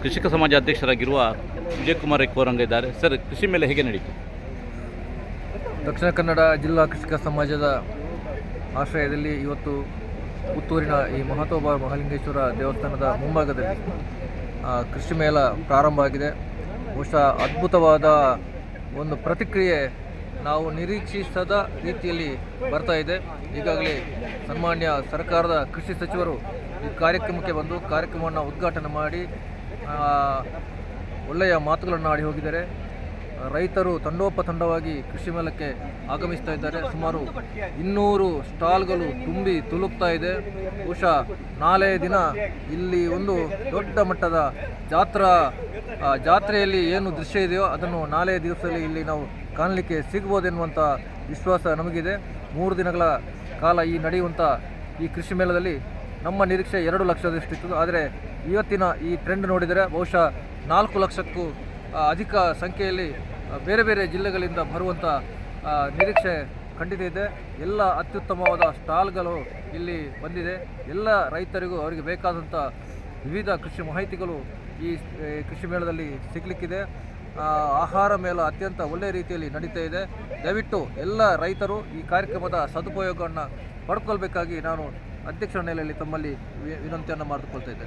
ಕೃಷಿಕ ಸಮಾಜ ಅಧ್ಯಕ್ಷರಾಗಿರುವ ವಿಜಯಕುಮಾರ್ ಕೋರಂಗ ಇದ್ದಾರೆ. ಸರ್, ಕೃಷಿ ಮೇಲೆ ಹೇಗೆ ನಡೀತು? ದಕ್ಷಿಣ ಕನ್ನಡ ಜಿಲ್ಲಾ ಕೃಷಿಕ ಸಮಾಜದ ಆಶ್ರಯದಲ್ಲಿ ಇವತ್ತು ಪುತ್ತೂರಿನ ಈ ಮಹತೋಬ ಮಹಾಲಿಂಗೇಶ್ವರ ದೇವಸ್ಥಾನದ ಮುಂಭಾಗದಲ್ಲಿ ಕೃಷಿ ಮೇಳ ಪ್ರಾರಂಭ ಆಗಿದೆ. ಬಹುಶಃ ಅದ್ಭುತವಾದ ಒಂದು ಪ್ರತಿಕ್ರಿಯೆ ನಾವು ನಿರೀಕ್ಷಿಸದ ರೀತಿಯಲ್ಲಿ ಬರ್ತಾ ಇದೆ. ಈಗಾಗಲೇ ಸನ್ಮಾನ್ಯ ಸರ್ಕಾರದ ಕೃಷಿ ಸಚಿವರು ಈ ಕಾರ್ಯಕ್ರಮಕ್ಕೆ ಬಂದು ಕಾರ್ಯಕ್ರಮವನ್ನು ಉದ್ಘಾಟನೆ ಮಾಡಿ ಒಳ್ಳೆಯ ಮಾತುಗಳನ್ನು ಆಡಿ ಹೋಗಿದ್ದಾರೆ. ರೈತರು ತಂಡೋಪತಂಡವಾಗಿ ಕೃಷಿ ಮೇಳಕ್ಕೆ ಆಗಮಿಸ್ತಾ ಇದ್ದಾರೆ. ಸುಮಾರು ಇನ್ನೂರು ಸ್ಟಾಲ್ಗಳು ತುಂಬಿ ತುಲುಕ್ತಾ ಇದೆ. ಬಹುಶಃ ನಾಳೆ ದಿನ ಇಲ್ಲಿ ಒಂದು ದೊಡ್ಡ ಮಟ್ಟದ ಜಾತ್ರಾ ಜಾತ್ರೆಯಲ್ಲಿ ಏನು ದೃಶ್ಯ ಇದೆಯೋ ಅದನ್ನು ನಾಳೆ ದಿವಸದಲ್ಲಿ ಇಲ್ಲಿ ನಾವು ಕಾಣಲಿಕ್ಕೆ ಸಿಗ್ಬೋದೆನ್ನುವಂಥ ವಿಶ್ವಾಸ ನಮಗಿದೆ. ಮೂರು ದಿನಗಳ ಕಾಲ ಈ ನಡೆಯುವಂಥ ಈ ಕೃಷಿ ಮೇಳದಲ್ಲಿ ನಮ್ಮ ನಿರೀಕ್ಷೆ ಎರಡು ಲಕ್ಷದಷ್ಟಿತ್ತು. ಆದರೆ ಇವತ್ತಿನ ಈ ಟ್ರೆಂಡ್ ನೋಡಿದರೆ ಬಹುಶಃ ನಾಲ್ಕು ಲಕ್ಷಕ್ಕೂ ಅಧಿಕ ಸಂಖ್ಯೆಯಲ್ಲಿ ಬೇರೆ ಬೇರೆ ಜಿಲ್ಲೆಗಳಿಂದ ಬರುವಂಥ ನಿರೀಕ್ಷೆ ಖಂಡಿತ ಇದೆ. ಎಲ್ಲ ಅತ್ಯುತ್ತಮವಾದ ಸ್ಟಾಲ್ಗಳು ಇಲ್ಲಿ ಬಂದಿದೆ. ಎಲ್ಲ ರೈತರಿಗೂ ಅವರಿಗೆ ಬೇಕಾದಂಥ ವಿವಿಧ ಕೃಷಿ ಮಾಹಿತಿಗಳು ಈ ಕೃಷಿ ಮೇಳದಲ್ಲಿ ಸಿಗಲಿಕ್ಕಿದೆ ಆಹಾರ ಮೇಳ ಅತ್ಯಂತ ಒಳ್ಳೆಯ ರೀತಿಯಲ್ಲಿ ನಡೀತಾ ಇದೆ. ದಯವಿಟ್ಟು ಎಲ್ಲ ರೈತರು ಈ ಕಾರ್ಯಕ್ರಮದ ಸದುಪಯೋಗವನ್ನು ಪಡ್ಕೊಳ್ಬೇಕಾಗಿ ನಾನು ಅಧ್ಯಕ್ಷರ ನೆಲೆಯಲ್ಲಿ ತಮ್ಮಲ್ಲಿ ವಿನಂತಿಯನ್ನು ಮಾಡಿಕೊಳ್ತಾ ಇದ್ದೇನೆ.